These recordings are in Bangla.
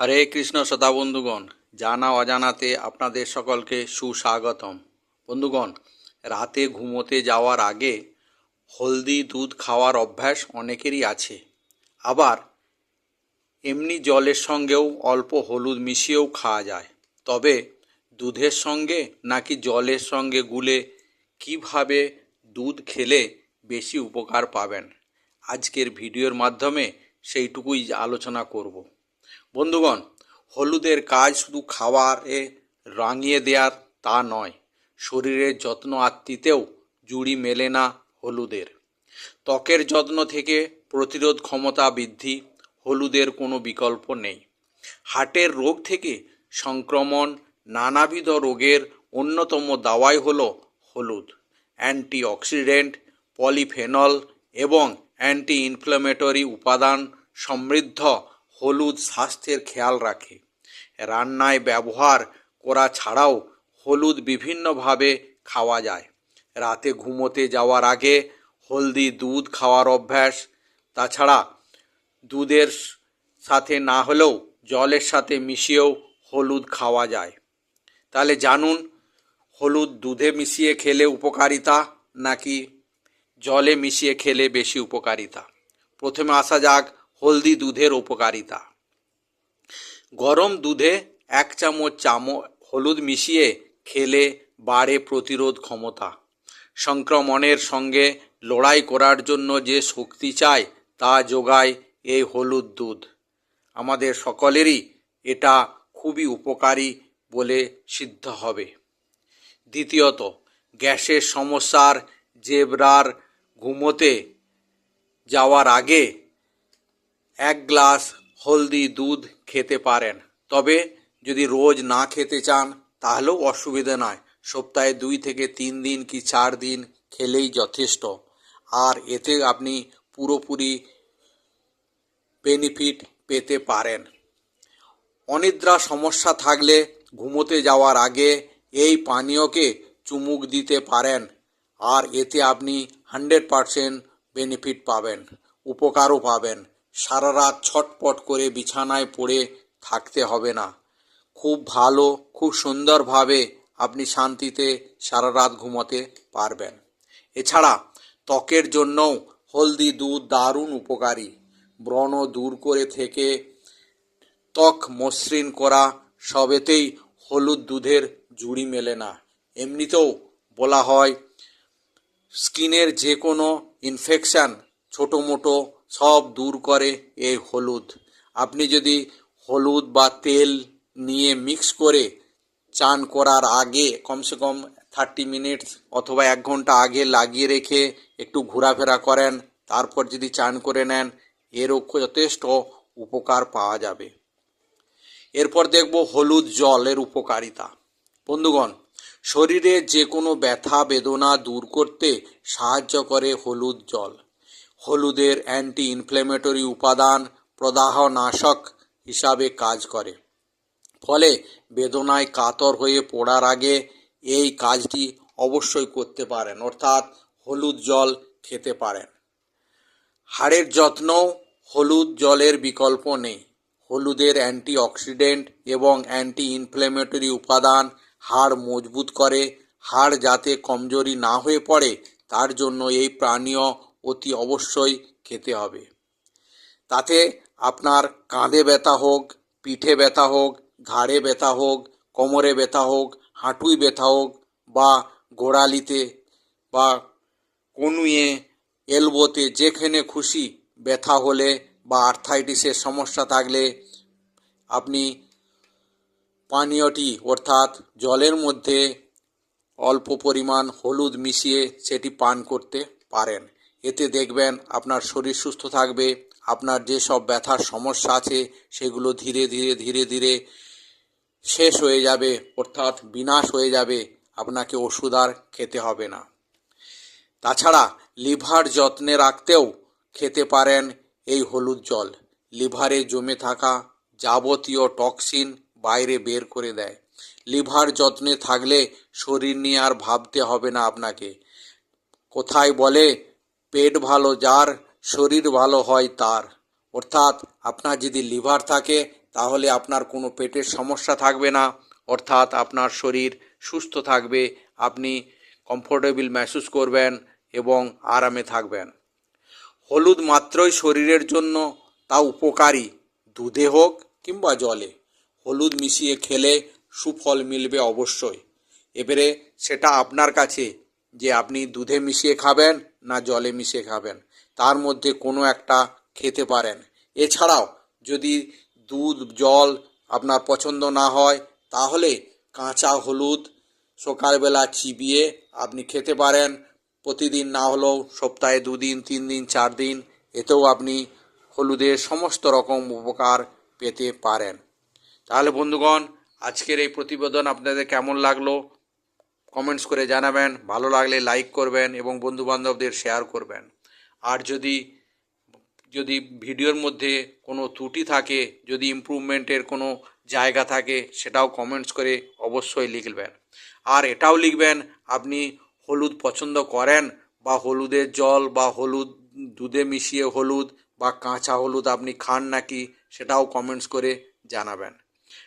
হরে কৃষ্ণ শ্রোতা বন্ধুগণ, জানা অজানাতে আপনাদের সকলকে সুস্বাগতম। বন্ধুগণ, রাতে ঘুমোতে যাওয়ার আগে হলদি দুধ খাওয়ার অভ্যাস অনেকেরই আছে। আবার এমনি জলের সঙ্গেও অল্প হলুদ মিশিয়েও খাওয়া যায়। তবে দুধের সঙ্গে নাকি জলের সঙ্গে গুলে কীভাবে দুধ খেলে বেশি উপকার পাবেন? আজকের ভিডিওর মাধ্যমে সেইটুকুই আলোচনা করব। বন্ধুগণ, হলুদের কাজ শুধু খাবারে রাঙিয়ে দেওয়ার তা নয় শরীরের যত্ন আত্মিতেও জুড়ি মেলে না হলুদের। ত্বকের যত্ন থেকে প্রতিরোধ ক্ষমতা বৃদ্ধি হলুদের কোনো বিকল্প নেই। হার্টের রোগ থেকে সংক্রমণ নানাবিধ রোগের অন্যতম দাওয়াই হলো হলুদ। অ্যান্টিঅক্সিডেন্ট, পলিফেনল এবং অ্যান্টি ইনফ্ল্যামেটরি উপাদান সমৃদ্ধ হলুদ স্বাস্থ্যের খেয়াল রাখে। রান্নায় ব্যবহার করা ছাড়াও হলুদ বিভিন্নভাবে খাওয়া যায়। রাতে ঘুমোতে যাওয়ার আগে হলদি দুধ খাওয়ার অভ্যাস। তাছাড়া দুধের সাথে না হলেও জলের সাথে মিশিয়েও হলুদ খাওয়া যায়। তাহলে জানুন, হলুদ দুধে মিশিয়ে খেলে উপকারিতা নাকি জলে মিশিয়ে খেলে বেশি উপকারিতা? প্রথমে আসা যাক হলদি দুধের উপকারিতা। গরম দুধে এক চামচ চামচ হলুদ মিশিয়ে খেলে বাড়ে প্রতিরোধ ক্ষমতা। সংক্রমণের সঙ্গে লড়াই করার জন্য যে শক্তি চায় তা যোগায় এই হলুদ দুধ। আমাদের সকলেরই এটা খুবই উপকারী বলে সিদ্ধ হবে। দ্বিতীয়ত, গ্যাসের সমস্যার জেবরার ঘুমোতে যাওয়ার আগে এক গ্লাস হলদি দুধ খেতে পারেন। তবে যদি রোজ না খেতে চান, তাহলেও অসুবিধা নয়। সপ্তাহে দুই থেকে তিন দিন কি চার দিন খেলেই যথেষ্ট। আর এতে আপনি পুরোপুরি বেনিফিট পেতে পারেন। অনিদ্রা সমস্যা থাকলে ঘুমোতে যাওয়ার আগে এই পানীয়কে চুমুক দিতে পারেন। আর এতে আপনি হান্ড্রেড পারসেন্ট বেনিফিট পাবেন, উপকারও পাবেন। সারা রাত ছটপট করে বিছানায় পড়ে থাকতে হবে না। খুব ভালো, খুব সুন্দরভাবে আপনি শান্তিতে সারা রাত ঘুমোতে পারবেন। এছাড়া ত্বকের জন্যও হলদি দুধ দারুণ উপকারী। ব্রণ দূর করে থেকে ত্বক মসৃণ করা সবেতেই হলুদ দুধের জুড়ি মেলে না। এমনিতেও বলা হয়, স্কিনের যে কোনো ইনফেকশান ছোটো মোটো সব দূর করে এই হলুদ। আপনি যদি হলুদ বা তেল নিয়ে মিক্স করে চান করার আগে কমসে কম থার্টি মিনিটস অথবা এক ঘণ্টা আগে লাগিয়ে রেখে একটু ঘোরাফেরা করেন, তারপর যদি চান করে নেন এরও যথেষ্ট উপকার পাওয়া যাবে। এরপর দেখব হলুদ জলের উপকারিতা। বন্ধুগণ, শরীরে যে কোনো ব্যথা, বেদনা দূর করতে সাহায্য করে হলুদ জল। হলুদের অ্যান্টি ইনফ্ল্যামেটরি উপাদান প্রদাহনাশক হিসাবে কাজ করে। ফলে বেদনায় কাতর হয়ে পড়ার আগে এই কাজটি অবশ্যই করতে পারেন, অর্থাৎ হলুদ জল খেতে পারেন। হাড়ের যত্নও হলুদ জলের বিকল্প নেই। হলুদের অ্যান্টি অক্সিডেন্ট এবং অ্যান্টি ইনফ্ল্যামেটরি উপাদান হাড় মজবুত করে, হাড় যাতে কমজোরি না হয়ে পড়ে, তার জন্য এই প্রাণীয় অতি অবশ্যই খেতে হবে। তাতে আপনার কাঁধে ব্যথা হোক, পিঠে ব্যথা হোক, ঘাড়ে ব্যথা হোক, কোমরে ব্যথা হোক, হাঁটুই ব্যথা হোক বা গোড়ালিতে বা কনুয়ে এলবোতে যেখানে খুশি ব্যথা হলে বা আর্থাইটিসের সমস্যা থাকলে আপনি পানীয়টি অর্থাৎ জলের মধ্যে অল্প পরিমাণ হলুদ মিশিয়ে সেটি পান করতে পারেন। এতে দেখবেন আপনার শরীর সুস্থ থাকবে, আপনার যেসব ব্যথার সমস্যা আছে সেগুলো ধীরে ধীরে ধীরে ধীরে শেষ হয়ে যাবে, অর্থাৎ বিনাশ হয়ে যাবে, আপনাকে ওষুধ আর খেতে হবে না। তাছাড়া লিভার যত্নে রাখতেও খেতে পারেন এই হলুদ জল। লিভারে জমে থাকা যাবতীয় টক্সিন বাইরে বের করে দেয়। লিভার যত্নে থাকলে শরীর নিয়ে আর ভাবতে হবে না আপনাকে। কোথায় বলে পেট ভালো, যার শরীর ভালো হয় তার। অর্থাৎ আপনার যদি লিভার থাকে, তাহলে আপনার কোনো পেটের সমস্যা থাকবে না। অর্থাৎ আপনার শরীর সুস্থ থাকবে, আপনি কমফোর্টেবল মেসুস করবেন এবং আরামে থাকবেন। হলুদ মাত্রই শরীরের জন্য তা উপকারী, দুধে হোক কিংবা জলে। হলুদ মিশিয়ে খেলে সুফল মিলবে অবশ্যই। এবারে সেটা আপনার কাছে, যে আপনি দুধে মিশিয়ে খাবেন না জলে মিশিয়ে খাবেন। তার মধ্যে কোনো একটা খেতে পারেন। এছাড়াও যদি দুধ, জল আপনার পছন্দ না হয়, তাহলে কাঁচা হলুদ সকালবেলা চিবিয়ে আপনি খেতে পারেন। প্রতিদিন না হলেও সপ্তাহে দুদিন তিন দিন চার দিন এতেও আপনি হলুদের সমস্ত রকম উপকার পেতে পারেন। তাহলে বন্ধুগণ, আজকের এই প্রতিবেদন আপনাদের কেমন লাগল? কমেন্টস করে জানাবেন, ভালো লাগলে লাইক করবেন এবং বন্ধু বান্ধবদের শেয়ার করবেন। আর যদি যদি ভিডিওর মধ্যে কোনো ত্রুটি থাকে, যদি ইমপ্রুভমেন্টের কোনো জায়গা থাকে, সেটাও কমেন্টস করে অবশ্যই লিখবেন। আর এটাও লিখবেন, আপনি হলুদ পছন্দ করেন বা হলুদের জল বা হলুদ, দুধে মিশিয়ে হলুদ বা কাঁচা হলুদ আপনি খান নাকি, সেটাও কমেন্টস করে জানাবেন।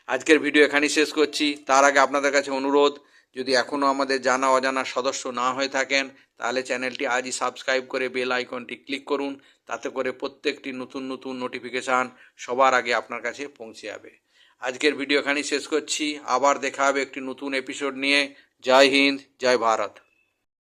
আজকের ভিডিও এখানেই শেষ করছি। তার আগে আপনাদের কাছে অনুরোধ যদি এখনও আমাদের জানা অজানা সদস্য না হয়ে থাকেন, তাহলে চ্যানেলটি আজই সাবস্ক্রাইব করে বেল আইকনটি ক্লিক করুন, তাতে করে প্রত্যেকটি নতুন নতুন নোটিফিকেশান সবার আগে আপনার কাছে পৌঁছে যাবে। আজকের ভিডিও এখানেই শেষ করছি। আবার দেখা হবে একটি নতুন এপিসোড নিয়ে। জয় হিন্দ, জয় ভারত।